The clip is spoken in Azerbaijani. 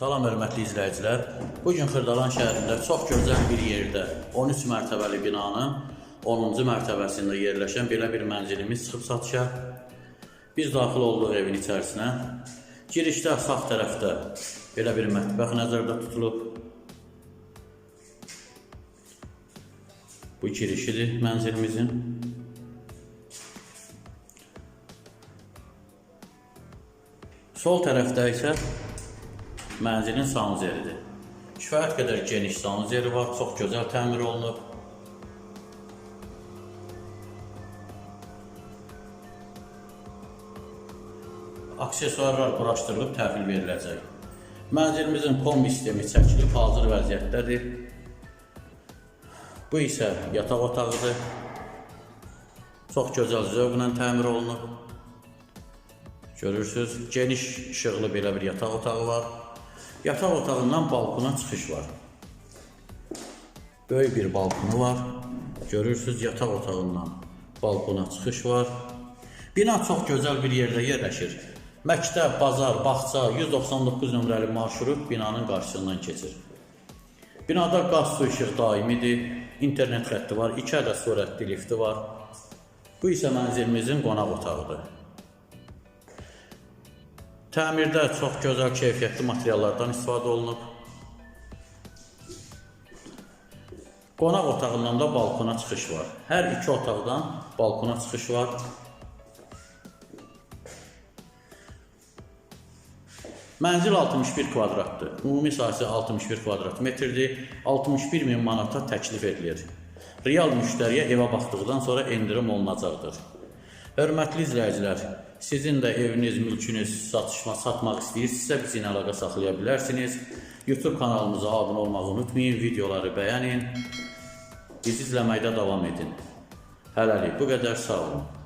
Salam hörmətli izləyicilər. Bu gün Xırdalan şəhərində çox gözəl bir yerdə 13 mərtəbəli binanın 10-cu mərtəbəsində yerləşən belə bir mənzilimiz çıxıb satışa. Biz daxil olduq evin içərisinə. Girişdə sağ tərəfdə belə bir mətbəx nəzərdə tutulub. Bu girişidir mənzilimizin. Sol tərəfdə isə mənzilin sanuzelidir. Kifayət qədər geniş sanuzeli var, çox gözəl təmir olunub. Aksesuarlar quraşdırılıb təhvil veriləcək. Mənzilimizin kombi sistemi çəkilib hazır vəziyyətdədir. Bu isə yataq otağıdır. Çox gözəl zövqlə təmir olunub. Görürsüz, geniş işıqlı belə bir yataq otağı var. Yataq otağından balkona çıxış var. Böyük bir balkonu var. Görürsüz, yataq otağından balkona çıxış var. Bina çox gözəl bir yerdə yerləşir. Məktəb, bazar, bağça 199 nömrəli marşrut binanın qarşısından keçir. Binada qaz, su, işıq daimidir. İnternet xətti var, 2 ədəd sürətli lifti var. Bu isə mənzilimizin qonaq otağıdır. Təmirdə çox gözəl keyfiyyətli materiallardan istifadə olunub. Qonaq otağından da balkona çıxış var. Hər iki otaqdan balkona çıxış var. Mənzil 61 kvadratdır. Ümumi sahəsi 61 kvadrat metrdir. 61 min manata təklif edilir. Real müştəriyə evə baxdıqdan sonra endirim olunacaqdır. Hörmətli izləyicilər, sizin də eviniz, mülkünüz satışma satmaq istəyirsinizsə bizimlə əlaqə saxlaya bilərsiniz. YouTube kanalımıza abunə olmağı unutmayın, videoları bəyənin. Bizi izləməkdə davam edin. Hələlik bu qədər sağ olun.